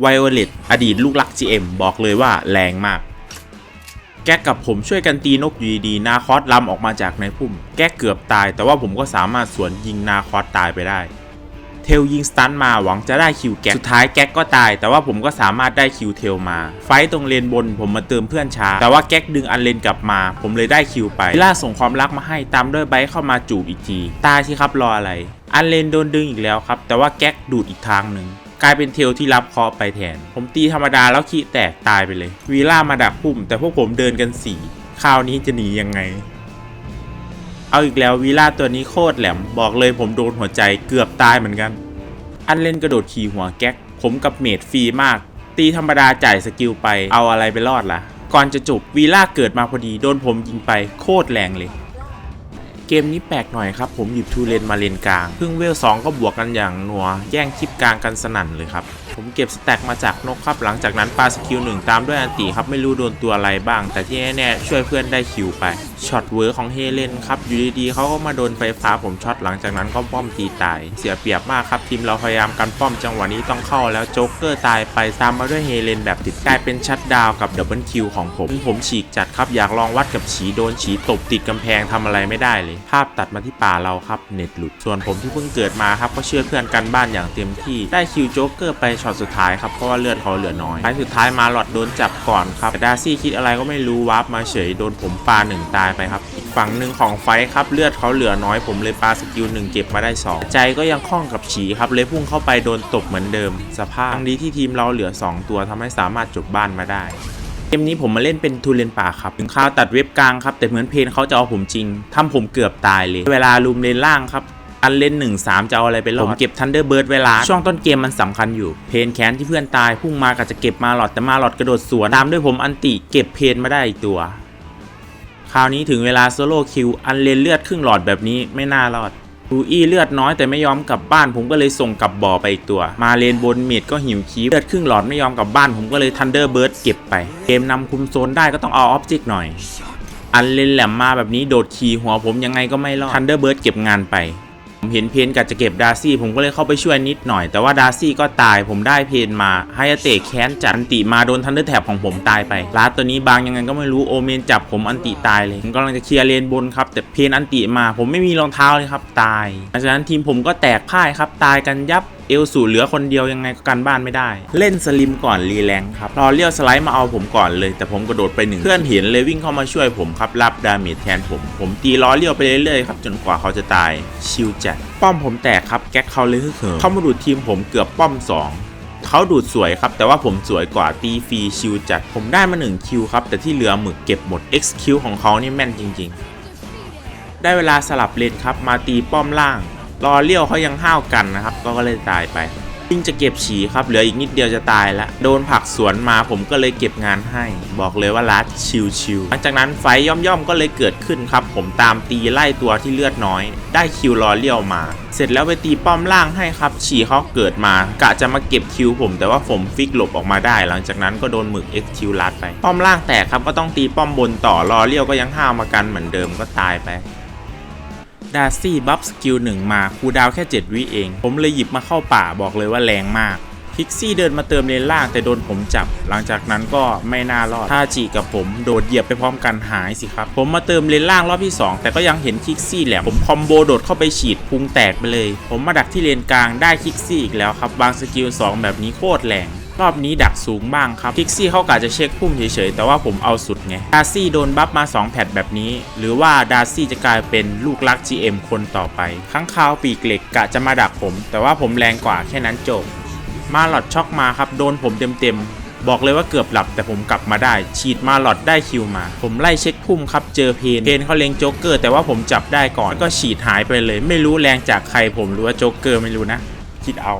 ไวโอเลตอดีตลูกรัก GM บอกเลยว่าแรงมาก แก๊กกับผมช่วยกันตีนกอยู่ดีๆนาคอสลำออกมาจากในพุ่ม แก๊กเกือบตาย แต่ว่าผมก็สามารถสวนยิงนาคอสตายไปได้ เทลยิงสตันมาหวังจะได้คิวแก๊ก สุดท้ายแก๊กก็ตาย แต่ว่าผมก็สามารถได้คิวเทลมา ไฟต์ตรงเลนบนผมมาเติมเพื่อนช้า แต่ว่าแก๊กดึงอันเลนกลับมา ผมเลยได้คิวไปล่าส่งความรักมาให้ตามด้วยไบเข้ามาจูบอีกที ตายสิครับรออะไร อันเลนโดนดึงอีกแล้วครับ แต่ว่าแก๊กดูดอีกทางหนึ่ง กลายเป็นเทลที่รับเคาะไปแทน ผมตีธรรมดาแล้วขี้แตกตายไปเลย วีล่ามาดักพุ่ม แต่พวกผมเดินกันสี่คราวนี้จะหนียังไง เอาอีกแล้ววีล่าตัวนี้โคตรแหลม บอกเลยผมโดนหัวใจเกือบตายเหมือนกัน อันเล่นกระโดดขี่หัวแก๊ก ผมกับเมดฟรีมาก ตีธรรมดาจ่ายสกิลไป เอาอะไรไปรอดล่ะ ก่อนจะจบวีล่าเกิดมาพอดีโดนผมยิงไปโคตรแรงเลย เกมนี้แปลกหน่อยครับ ผมหยิบทูเลนมาเลนกลาง พึ่งเวล2ก็บวกกันอย่างหนัว แย่งคลิปกลางกันสนั่นเลยครับ ผมเก็บสแต็กมาจากนกครับหลังจากนั้นปาสกิลหนึ่งตามด้วยอันติครับไม่รู้โดนตัวอะไรบ้าง แต่ที่แน่ๆช่วยเพื่อนได้คิวไปช็อตเวิร์ของเฮเลนครับอยู่ดีๆเขาก็มาโดนไฟฟ้าผมช็อตหลังจากนั้นก็ป้อมตีตาย เสียเปรียบมากครับทีมเราพยายามกันป้อมจังหวะนี้ต้องเข้าแล้วโจ๊กเกอร์ตายไปตามมาด้วยเฮเลนแบบติดกลายเป็นชัดดาวกับดับเบิลคิวของผมผมฉีกจัดครับอยากลองวัดกับฉีโดนฉีตบติดกำแพงทำอะไรไม่ได้เลย ภาพตัดมาที่ป่าเราครับเน็ตหลุดส่วนผมที่เพิ่งเกิดมาครับก็เชื่อเพื่อนกันบ้านอย่างเต็มที่ได้คิวโจ๊กเกอร์ไปช็อตสุดท้ายครับ เพราะว่าเลือดเขาเหลือน้อยท้ายสุดท้ายมาหลอดโดนจับก่อนครับแต่ดาซี่คิดอะไรก็ไม่รู้วาร์ปมาเฉยโดนผมปาหนึ่งตายไปครับ อีกฝั่งหนึ่งของไฟครับเลือดเขาเหลือน้อยผมเลยปาสกิลหนึ่งเก็บมาได้สองใจก็ยังคล่องกับฉีครับเลยพุ่งเข้าไปโดนตบเหมือนเดิม สภาพดีที่ทีมเราเหลือ 2 ตัวทำให้สามารถจบบ้านมาได้เกมนี้ผมมาเล่นเป็นทูเลนป่าครับ ถึงคราวตัดเว็บกลางครับ แต่เหมือนเพนเขาจะเอาผมจริงทำผมเกือบตายเลย เวลาลุมเลนล่างครับ อันเล่น1 3จะเอาอะไรไปรอดผมเก็บทันเดอร์เบิร์ดเวลา ช่วงต้นเกมมันสำคัญอยู่ เพนแค้นที่เพื่อนตายพุ่งมากะจะเก็บมาหลอดแต่มาหลอดกระโดดสวนตามด้วยผมอันติเก็บเพนมาได้อีกตัว คราวนี้ถึงเวลาโซโล่คิวอันเลนเลือดครึ่งหลอดแบบนี้ไม่น่ารอดลูอี้เลือดน้อยแต่ไม่ยอมกลับบ้านผมก็เลยส่งกลับบ่อไปอีกตัว มาเลนบนเมดก็หิวคีบเลือดครึ่งหลอดไม่ยอมกลับบ้านผมก็เลยทันเดอร์เบิร์ดเก็บไปเกมนำคุมโซนได้ก็ต้องเอาออบเจกต์หน่อยอันเลนแหลมมาแบบนี้โดดขี่หัวผมยังไงก็ไม่รอดทันเดอร์เบิร์ดเก็บงานไป ผมเห็นเพนกัดจะเก็บดาร์ซี่ ผมก็เลยเข้าไปช่วยนิดหน่อย แต่ว่าดาร์ซี่ก็ตายผมได้เพนมาไฮเตะแค้นจัดอันติมาโดนทันเดอร์แท็บของผมตายไปลาดตัวนี้บางยังไงก็ไม่รู้โอเมนจับผมอันติตายเลยผมกำลังจะเคลียร์เลนบนครับแต่เพนอันติมา ผมไม่มีรองเท้าเลยครับตายหลังจากนั้นทีมผมก็แตกพ่ายครับตายกันยับ เอลสูเหลือคนเดียวยังไงก็กันบ้านไม่ได้ เล่นสลิมก่อนรีแลงครับรอเลี้ยวสไลด์มาเอาผมก่อนเลย แต่ผมกระโดดไปหนึ่งเพื่อนเห็นเลยวิ่งเข้ามาช่วยผมครับรับดาเมจแทนผม ผมตีล้อเลี้ยวไปเรื่อยๆครับจนกว่าเขาจะตายชิวจัดป้อมผมแตกครับแก๊กเขาเลยฮึ่มเขามาดูดทีมผมเกือบป้อมสองเขาดูดสวยครับ แต่ว่าผมสวยกว่าตีฟรีชิวจัด ผมได้มา1คิวครับ แต่ที่เหลือหมึกเก็บหมด XQ ของเขานี่แม่นจริง ๆ ได้เวลาสลับเลนครับ มาตีป้อมล่าง รอเลี้ยวเขายังห้าวกันนะครับ ก็เลยตายไปยิ่งจะเก็บฉีครับเหลืออีกนิดเดียวจะตายล้วโดนผักสวนมาผมก็เลยเก็บงานให้ บอกเลยว่าลัดชิวๆหลังจากนั้นไฟย่อมๆ ก็เลยเกิดขึ้นครับ ผมตามตีไล่ตัวที่เลือดน้อย ได้คิวรอเลี้ยวมา เสร็จแล้วไปตีป้อมล่างให้ครับ ฉีเขาเกิดมากะจะมาเก็บคิวผมแต่ว่าผมฟิกหลบออกมาได้ หลังจากนั้นก็โดนหมึก X คิวลัดไป ป้อมล่างแตกครับก็ต้องตีป้อมบนต่อรอเลี้ยวก็ยังห้าวมากันเหมือนเดิมก็ตายไป ดาซี่บัฟสกิลหนึ่งมาคูดาวแค่ 7 วิเอง ผมเลยหยิบมาเข้าป่าบอกเลยว่าแรงมาก พิกซี่เดินมาเติมเลนล่างแต่โดนผมจับ หลังจากนั้นก็ไม่น่ารอดถ้าจีกับผมโดดเหยียบไปพร้อมกันหายสิครับ ผมมาเติมเลนล่างรอบที่ 2 แต่ก็ยังเห็นคิกซี่แหลมผมคอมโบโดดเข้าไปฉีดพุงแตกไปเลย ผมมาดักที่เลนกลางได้คิกซี่อีกแล้วครับบางสกิล2แบบนี้โคตรแรงรอบนี้ดักสูงบ้างครับพิกซี่เขากะจะเช็คพุ่มเฉยๆ แต่ว่าผมเอาสุดไง ดาร์ซี่โดนบัฟมา 2 แพทแบบนี้ หรือว่าดาร์ซี่จะกลายเป็นลูกรัก GM คนต่อไปข้างคาวปีกเหล็กกะจะมาดักผม แต่ว่าผมแรงกว่าแค่นั้นจบ มาหลอดช็อกมาครับ โดนผมเต็มๆ บอกเลยว่าเกือบหลับแต่ผมกลับมาได้ ฉีดมาหลอดได้คิวมา ผมไล่เช็คพุ่มครับ เจอเพน เพนเขาเล็งโจ๊กเกอร์แต่ว่าผมจับได้ก่อน ก็ฉีดหายไปเลย ไม่รู้แรงจากใครผมหรือว่าโจ๊กเกอร์ไม่รู้นะ คิดเอา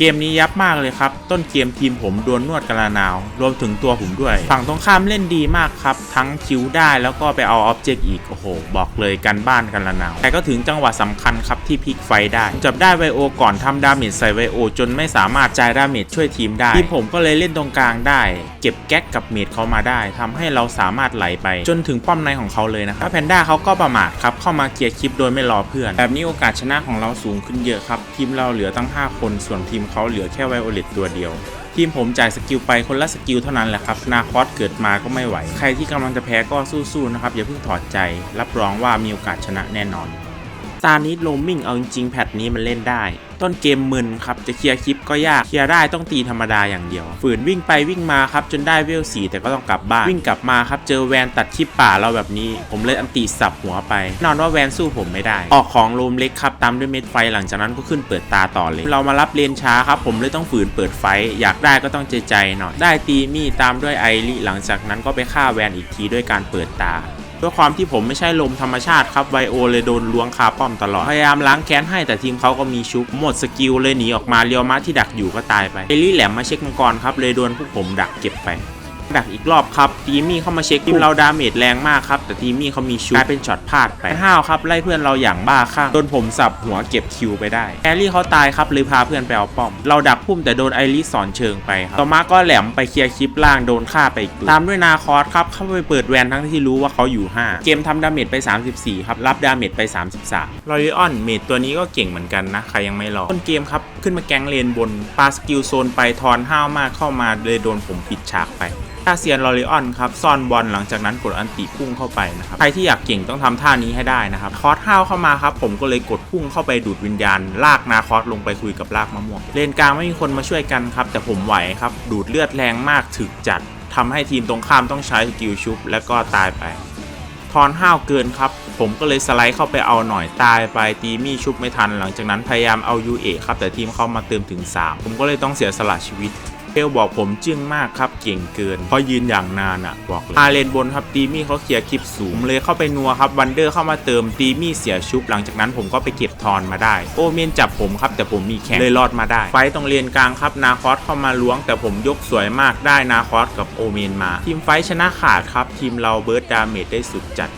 เกมนี้ยับมากเลยครับ ต้นเกมทีมผมโดนนวดกระนาว รวมถึงตัวผมด้วย ฝั่งตรงข้ามเล่นดีมากครับ ทั้งคิวได้แล้วก็ไปเอาออบเจกต์อีก โอ้โห บอกเลยกันบ้านกันระนาว แต่ก็ถึงจังหวะสำคัญครับที่พลิกไฟได้ จับได้ไวโอก่อนทำดาเมจใส่ไวโอ จนไม่สามารถจ่ายดาเมจช่วยทีมได้ ทีมผมก็เลยเล่นตรงกลางได้ เก็บแก๊กกับเมจเขามาได้ทำให้เราสามารถไหลไป จนถึงป้อมในของเขาเลยนะครับแล้วแพนด้าเขาก็ประมาทครับเข้ามาเคลียร์คลิปโดยไม่รอเพื่อน แบบนี้โอกาสชนะของเราสูงขึ้นเยอะครับทีมเราเหลือตั้ง 5 คนส่วนทีมเขาเหลือแค่ไวโอเลตตัวเดียว ทีมผมจ่ายสกิลไปคนละสกิลเท่านั้นแหละครับ นาคอสเกิดมาก็ไม่ไหว ใครที่กำลังจะแพ้ก็สู้ๆนะครับอย่าเพิ่งถอดใจ รับรองว่ามีโอกาสชนะแน่นอน ตานี้โลมิงเอาจริงๆแพทนี้มันเล่นได้ ต้นเกมมึนครับ จะเคลียร์คลิปก็ยาก เคลียร์ได้ต้องตีธรรมดาอย่างเดียว ฝืนวิ่งไปวิ่งมาครับ จนได้เวลสีแต่ก็ต้องกลับบ้าน วิ่งกลับมาครับ เจอแวนตัดคลิปป่าเราแบบนี้ ผมเลยอันตีสับหัวไป นอนว่าแวนสู้ผมไม่ได้ ออกของโลมเล็กครับ ตามด้วยเม็ดไฟหลังจากนั้นก็ขึ้นเปิดตาต่อเลย เรามารับเลนช้าครับผมเลยต้องฝืนเปิดไฟ อยากได้ก็ต้องใจใจหน่อย ได้ตีมีตามด้วยไอริหลังจากนั้นก็ไปฆ่าแวนอีกทีด้วยการเปิดตา ด้วยความที่ผมไม่ใช่ลมธรรมชาติครับไวโอเลยโดนล้วงคาป้อมตลอด พยายามล้างแค้นให้แต่ทีมเขาก็มีชุบหมดสกิลเลยหนีออกมาเรียวมาที่ดักอยู่ก็ตายไปเอลี่แหลมมาเช็คมังกรครับเลยโดนพวกผมดักเก็บไป ดักอีกรอบครับทีมี่เข้ามาเช็คทีมเราดาเมจแรงมากครับ แต่ทีมี่เขามีชุบกลายเป็นช็อตพลาดไปห้าวครับไล่เพื่อนเราอย่างบ้าคลั่งโดนผมสับหัวเก็บคิวไปได้แอรี่เขาตายครับเลยพาเพื่อนไปเอาป้อม เราดักพุ่มแต่โดนไอริสอนเชิงไปครับต่อมาก็แหลมไปเคลียร์คลิปล่างโดนฆ่าไปอีกตัวตามด้วยนาคอสครับเข้าไปเปิดแวนทั้งที่รู้ว่าเขาอยู่ 5 เกมทำดาเมจไป 34 ครับ รับดาเมจไป 33ลอริออนเมจตัวนี้ก็เก่งเหมือนกันนะใครยังไม่รอต้นเกมครับขึ้นมาแก๊งเลนบนปาสกิลโซนไปทอนห้าวมากเข้ามาเลยโดนผมปิดฉากไปท่าเซียนลอริออนครับซ่อนบอลหลังจากนั้นกดอันติพุ่งเข้าไปนะครับใครที่อยากเก่งต้องทำท่านี้ให้ได้นะครับคอร์สห้าวเข้ามาครับผมก็เลยกดพุ่งเข้าไปดูดวิญญาณ ลากนาคอสลงไปคุยกับลากมะม่วงเลนกลางไม่มีคนมาช่วยกันครับแต่ผมไหวครับดูดเลือดแรงมากถึกจัดทำให้ทีมตรงข้ามต้องใช้สกิลชุบแล้วก็ตายไปทอนห้าวเกินครับ ผมก็เลยสไลด์เข้าไปเอาหน่อยตายไปตีมี่ชุบไม่ทัน หลังจากนั้นพยายามเอายูเอครับแต่ทีมเข้ามาเติมถึง 3 ผมก็เลยต้องเสียสละชีวิต เอลบอกผมจึ้งมากครับเก่งเกินพราะยืนอย่างนานอะบอกเลยอาเลนบนครับตีมี่เขาเคลียร์คลิปสูงเลยเข้าไปนัวครับวันเดอร์เข้ามาเติมตีมี่เสียชุบหลังจากนั้นผมก็ไปเก็บทอนมาได้ โอเมนจับผมครับแต่ผมมีแข็งเลยรอดมาได้ ไฟตรงเลนกลางครับนาคอสเข้ามาล้วง แต่ผมยกสวยมากได้นาคอสกับโอเมนมา ทีมไฟท์ชนะขาดครับทีมเราเบิร์ดดาเมจได้สุดจัด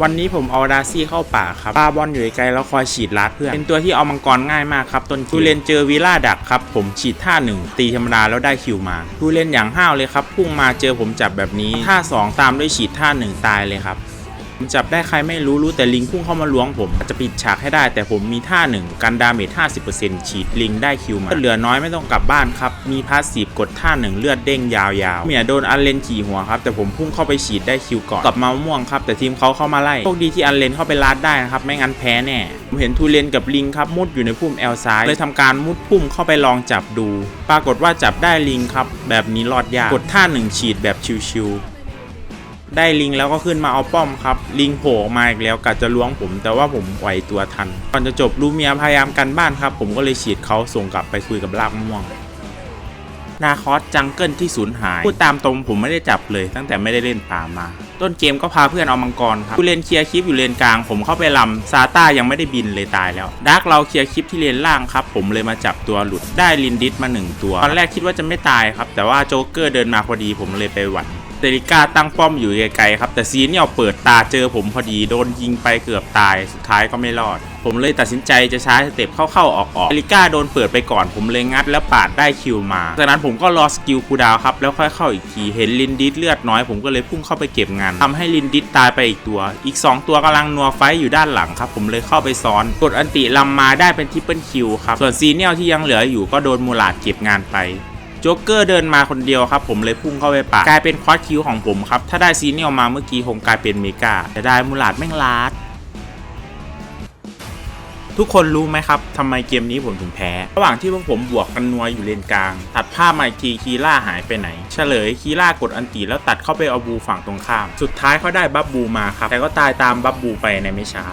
วันนี้ผมเอาดาซี่เข้าป่าครับปาบอลอยู่ไกลแล้วคอยฉีดลัดเพื่อนเป็นตัวที่เอามังกรง่ายมากครับต้นทูเลนเจอวิล่าดักครับผมฉีดท่าหนึ่งตีธรรมดาแล้วได้คิวมาทูเลนอย่างห้าวเลยครับพุ่งมาเจอผมจับแบบนี้ท่าสองตามด้วยฉีดท่าหนึ่งตายเลยครับ ผมจับได้ใครไม่รู้รู้แต่ลิงพุ่งเข้ามาล้วงผมอาจจะปิดฉากให้ได้แต่ผมมีท่าหนึ่งกันดาเมจ50%ฉีดลิงได้คิวมาเหลือน้อยไม่ต้องกลับบ้านครับ มีพาสซีฟกดท่าหนึ่งเลือดเด้งยาวๆเมียโดนอันเลนขี่หัวครับ แต่ผมพุ่งเข้าไปฉีดได้คิวก่อนกลับมาม่วงครับ แต่ทีมเขาเข้ามาไล่โชคดีที่อันเลนเข้าไปลาดได้นะครับไม่งั้นแพ้แน่ ผมเห็นทูเลนกับลิงครับมุดอยู่ในพุ่มแอลซ้ายเลยทำการมุดพุ่มเข้าไปลองจับดู ปรากฏว่าจับได้ลิงครับแบบนี้รอดยากกดท่าหนึ่งฉีดแบบชิวๆ ได้ลิงแล้วก็ขึ้นมาเอาป้อมครับ ลิงโผล่มาอีกแล้วกะจะล้วงผม แต่ว่าผมไหวตัวทัน ก่อนจะจบลูเมียพยายามกันบ้านครับ ผมก็เลยฉีดเขาส่งกลับไปคุยกับลากม่วงนาคอสจังเกิลที่สูญหาย พูดตามตรงผมไม่ได้จับเลยตั้งแต่ไม่ได้เล่นป่ามา ต้นเกมก็พาเพื่อนเอามังกรครับผู้เลนเคลียร์คลิปอยู่เลนกลาง ผมเข้าไปลำซาต้ายังไม่ได้บินเลยตายแล้วดาร์กเราเคลียร์คลิปที่เลนล่างครับ ผมเลยมาจับตัวหลุดได้ลินดิสมาหนึ่งตัว ตอนแรกคิดว่าจะไม่ตายครับ แต่ว่าโจ๊กเกอร์เดินมาพอดีผมเลยไปหวั่น เตลิก้าตั้งป้อมอยู่ไกลๆครับ แต่ซีเนี่ยเปิดตาเจอผมพอดีโดนยิงไปเกือบตายสุดท้ายก็ไม่รอด ผมเลยตัดสินใจจะใช้สเต็ปเข้าๆออกๆเตลิก้าโดนเปิดไปก่อนผมเลยงัดแล้วปาดได้คิวมาจากนั้นผมก็รอสกิลคูดาวครับแล้วค่อยเข้าอีกทีเห็นลินดิสเลือดน้อยผมก็เลยพุ่งเข้าไปเก็บงานทำให้ลินดิสตายไปอีกตัว อีก 2 ตัวกำลังนัวไฟอยู่ด้านหลังครับผมเลยเข้าไปซ้อนกดอันติลำมาได้เป็นทริปเปิลคิวครับส่วนซีเนียลที่ยังเหลืออยู่ก็โดนมูลาดเก็บงานไป โจ๊กเกอร์เดินมาคนเดียวครับผมเลยพุ่งเข้าไปปากลายเป็นควอดคิวของผมครับ ถ้าได้ซีเนียลมาเมื่อกี้คงกลายเป็นเมกาแต่ได้มูลาดแม่งลาดทุกคนรู้ไหมครับทำไมเกมนี้ผมถึงแพ้ ระหว่างที่พวกผมบวกกันนัวอยู่เลนกลาง ตัดภาพมทีคีล่าหายไปไหน เฉลยคีล่ากดอันตีแล้วตัดเข้าไปเอาบูฝั่งตรงข้าม สุดท้ายเขาได้บัฟบูมาครับ แต่ก็ตายตามบัฟบูไปในไม่ช้า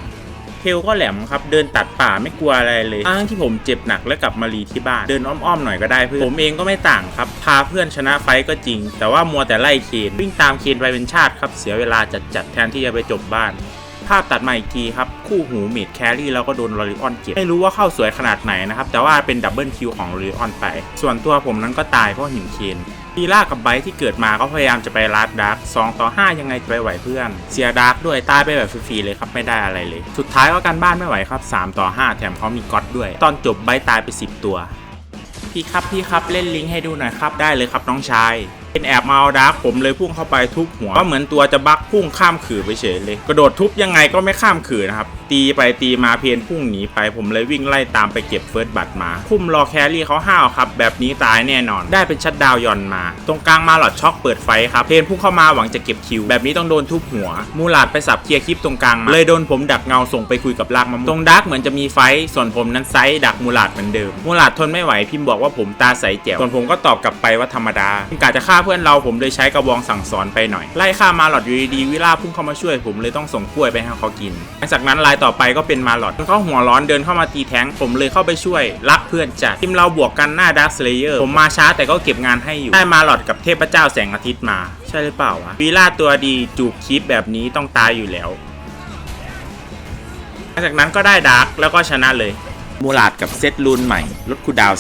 เทลก็แหลมครับ เดินตัดป่าไม่กลัวอะไรเลยอ้างที่ผมเจ็บหนักแล้วกลับมารีที่บ้าน เดินอ้อมๆหน่อยก็ได้เพื่อนผมเองก็ไม่ต่างครับ พาเพื่อนชนะไฟก็จริง แต่ว่ามัวแต่ไล่เคนวิ่งตามเคนไปเป็นชาติครับ เสียเวลาจัดๆแทนที่จะไปจบบ้านภาพตัดมาอีกทีครับ คู่หูเมดแครี่แล้วก็โดนลอริออนเก็บ ไม่รู้ว่าเข้าสวยขนาดไหนนะครับ แต่ว่าเป็นดับเบิลคิวของลอริออนไป ส่วนตัวผมนั้นก็ตายเพราะหินเคน พีล่ากับไบที่เกิดมาก็พยายามจะไปลัดดาร์ก2ต่อ5ยังไงจะไปไหวเพื่อน เสียดาร์กด้วยตายไปแบบฟรีๆเลยครับไม่ได้อะไรเลย สุดท้ายก็การบ้านไม่ไหวครับ 3 ต่อ 5 แถมเขามีก๊อตด้วย ตอนจบไบตายไป 10 ตัว พี่ครับพี่ครับเล่นลิงก์ให้ดูหน่อยครับได้เลยครับน้องชาย เป็นแอบมาเอาดาร์กผมเลยพุ่งเข้าไปทุบหัวก็เหมือนตัวจะบักพุ่งข้ามขื่อไปเฉยเลย กระโดดทุบยังไงก็ไม่ข้ามขื่อนะครับ ตีไปตีมาเพนพุ่งหนีไปผมเลยวิ่งไล่ตามไปเก็บเฟิร์สบัตรมาคุ้มรอแครี่เขาห้าวครับ แบบนี้ตายแน่นอนได้เป็นชัดดาวยอนมา ตรงกลางมาหลอดช็อกเปิดไฟครับเพนพุ่งเข้ามาหวังจะเก็บคิว แบบนี้ต้องโดนทุบหัว มูลาดไปสับเคลียร์คลิปตรงกลางมาเลยโดนผมดักเงาส่งไปคุยกับลากมะม่วงตรงดาร์กเหมือนจะมีไฟส่วนผมนั้นไซส์ดักมูลาดเหมือนเดิมมูลาดทนไม่ไหวพิมพ์บอกว่าผมตาใสแจ๋วส่วนผมก็ตอบกลับไปว่าธรรมดากะจะฆ่าเพื่อนเราผมเลยใช้กระบองสั่งสอนไปหน่อย ไล่ฆ่ามาหลอดอยู่ดีวิล่าพุ่งเข้ามาช่วยผมเลยต้องส่งกล้วยไปให้เขากิน หลังจากนั้นรายต่อไปก็เป็นมาหลอดเขาหัวร้อนเดินเข้ามาตีแท้งผมเลยเข้าไปช่วยรักเพื่อนจัดทีมเราบวกกันหน้าดาร์คสเลเยอร์ผมมาช้าแต่ก็เก็บงานให้อยู่ได้มาหลอดกับเทพเจ้าแสงอาทิตย์มา ใช่หรือเปล่าวะวีล่าตัวดีจูบคลิปแบบนี้ต้องตายอยู่แล้ว หลังจากนั้นก็ได้ดาร์กแล้วก็ชนะเลย มูลาดกับเซตรูนใหม่ลดคูดาว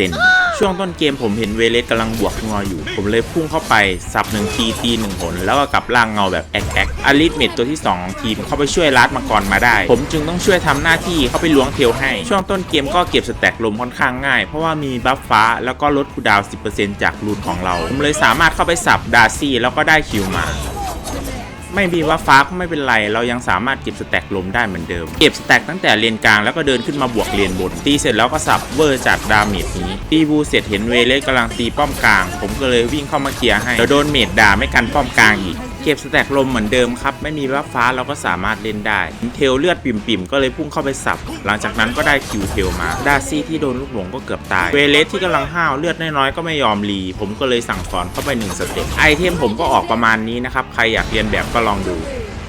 10%ช่วงต้นเกมผมเห็นเวเลสกำลังบวกงัวอยู่ ผมเลยพุ่งเข้าไปสับหนึ่งทีตีหนึ่งหน แล้วก็กลับล่างเงาแบบแอ๊กแอ๊กอลิสเมดตัวที่ 2 ของทีมเข้าไปช่วยลัดมังกรมาได้ ผมจึงต้องช่วยทำหน้าที่เข้าไปล้วงเทลให้ ช่วงต้นเกมก็เก็บสแต็กลมค่อนข้างง่าย เพราะว่ามีบัฟฟ้าแล้วก็ลดคูดาว 10%จากรูนของเรา ผมเลยสามารถเข้าไปสับดาซี่แล้วก็ได้คิวมา ไม่มีว่าฟ้าก็ไม่เป็นไร เรายังสามารถเก็บสแต็กลมได้เหมือนเดิม เก็บสแต็กตั้งแต่เลนกลางแล้วก็เดินขึ้นมาบวกเลนบน ตีเสร็จแล้วก็สับเวอร์จากดาเมจนี้ ตีบูเสร็จเห็นเวเลสกำลังตีป้อมกลาง ผมก็เลยวิ่งเข้ามาเคลียร์ให้แล้วโดนเมจด่าไม่กันป้อมกลางอีก เก็บสแต็กลมเหมือนเดิมครับ ไม่มีว่าฟ้าเราก็สามารถเล่นได้เทลเลือดปิ่มๆ ก็เลยพุ่งเข้าไปสับ หลังจากนั้นก็ได้คิวเทลมาดาซี่ที่โดนลูกหลงก็เกือบตาย เวเลสที่กำลังห้าวเลือดน้อยๆก็ไม่ยอมรี ผมก็เลยสั่งสอนเข้าไปหนึ่งสเต็ปไอเทมผมก็ออกประมาณนี้นะครับใครอยากเรียนแบบก็ลองดู